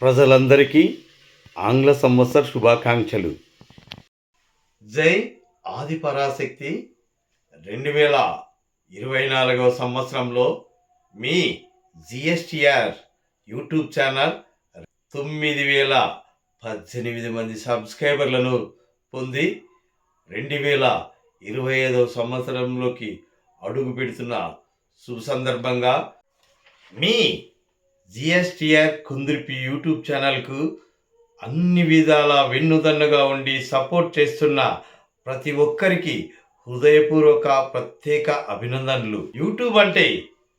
ప్రజలందరికీ ఆంగ్ల సంవత్సర శుభాకాంక్షలు. జై ఆదిపరాశక్తి రెండు వేల ఇరవై నాలుగవ సంవత్సరంలో మీ జిఎస్టిఆర్ యూట్యూబ్ ఛానల్ తొమ్మిది వేల పద్దెనిమిది మంది సబ్స్క్రైబర్లను పొంది రెండు వేల ఇరవై ఐదవ సంవత్సరంలోకి అడుగు పెడుతున్న శుభ సందర్భంగా మీ జిఎస్టిఆర్ కుందిరిపి యూట్యూబ్ ఛానల్కు అన్ని విధాల వెన్నుదన్నుగా ఉండి సపోర్ట్ చేస్తున్న ప్రతి ఒక్కరికి హృదయపూర్వక ప్రత్యేక అభినందనలు. యూట్యూబ్ అంటే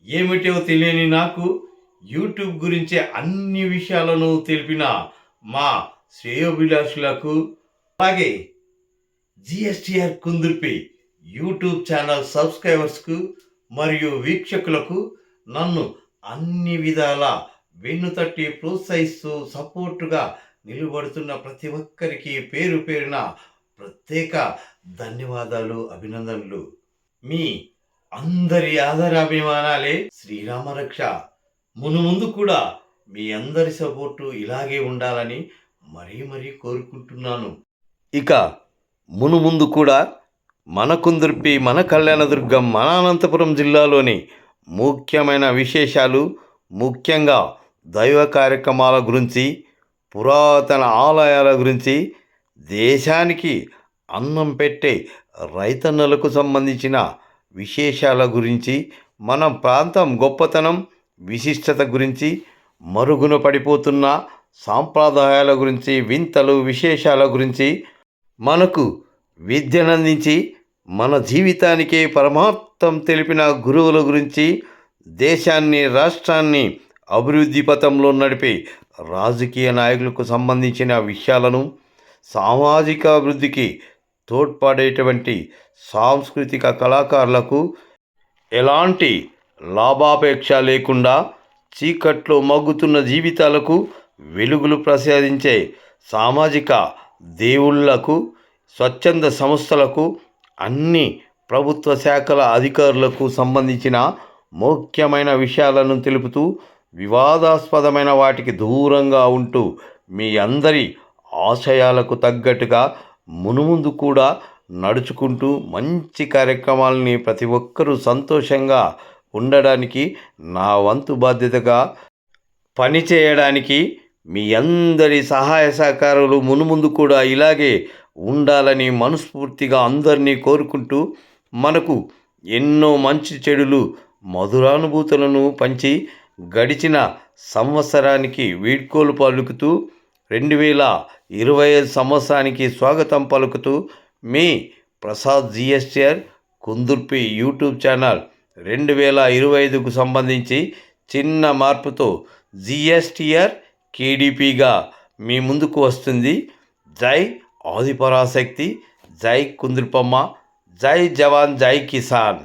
ఏమిటో తెలియని నాకు యూట్యూబ్ గురించి అన్ని విషయాలను తెలిపిన మా శ్రేయోభిలాషులకు అలాగే జిఎస్టిఆర్ కుందుర్పి యూట్యూబ్ ఛానల్ సబ్స్క్రైబర్స్కు మరియు వీక్షకులకు నన్ను అన్ని విధాల వెన్నుతట్టి ప్రోత్సహిస్తూ సపోర్టుగా నిలబడుతున్న ప్రతి ఒక్కరికి పేరు పేరున ప్రత్యేక ధన్యవాదాలు అభినందనలు. మీ అందరి ఆదరాభిమానాలే శ్రీరామరక్ష మును ముందు కూడా మీ అందరి సపోర్టు ఇలాగే ఉండాలని మరీ మరీ కోరుకుంటున్నాను. ఇక మును ముందు కూడా మన కుందుర్పి మన కళ్యాణదుర్గం మన అనంతపురం జిల్లాలోని ముఖ్యమైన విశేషాలు ముఖ్యంగా దైవ కార్యక్రమాల గురించి పురాతన ఆలయాల గురించి దేశానికి అన్నం పెట్టే రైతన్నలకు సంబంధించిన విశేషాల గురించి మన ప్రాంతం గొప్పతనం విశిష్టత గురించి మరుగున పడిపోతున్న సాంప్రదాయాల గురించి వింతలు విశేషాల గురించి మనకు విద్యనందించి మన జీవితానికే మొత్తం తెలిపిన గురువుల గురించి దేశాన్ని రాష్ట్రాన్ని అభివృద్ధి పథంలో నడిపే రాజకీయ నాయకులకు సంబంధించిన విషయాలను సామాజిక అభివృద్ధికి తోడ్పడేటువంటి సాంస్కృతిక కళాకారులకు ఎలాంటి లాభాపేక్ష లేకుండా చీకట్లో మగ్గుతున్న జీవితాలకు వెలుగులు ప్రసాదించే సామాజిక దేవుళ్ళకు స్వచ్ఛంద సంస్థలకు అన్ని ప్రభుత్వ శాఖల అధికారులకు సంబంధించిన ముఖ్యమైన విషయాలను తెలుపుతూ వివాదాస్పదమైన వాటికి దూరంగా ఉంటూ మీ అందరి ఆశయాలకు తగ్గట్టుగా మునుముందు కూడా నడుచుకుంటూ మంచి కార్యక్రమాలని ప్రతి ఒక్కరూ సంతోషంగా ఉండడానికి నా వంతు బాధ్యతగా పనిచేయడానికి మీ అందరి సహాయ సహకారాలు మునుముందు కూడా ఇలాగే ఉండాలని మనస్ఫూర్తిగా అందరినీ కోరుకుంటూ మనకు ఎన్నో మంచి చెడులు మధురానుభూతులను పంచి గడిచిన సంవత్సరానికి వీడ్కోలు పలుకుతూ రెండు వేల ఇరవై ఐదు సంవత్సరానికి స్వాగతం పలుకుతూ మీ Prasad GSTR Kundurpi YouTube channel రెండు వేల ఇరవై ఐదుకు సంబంధించి చిన్న మార్పుతో జిఎస్టిఆర్ కేడిపిగా మీ ముందుకు వస్తుంది. జై ఆదిపరాశక్తి జై కుందుర్పమ్మ జై జవాన్ జై కిసాన్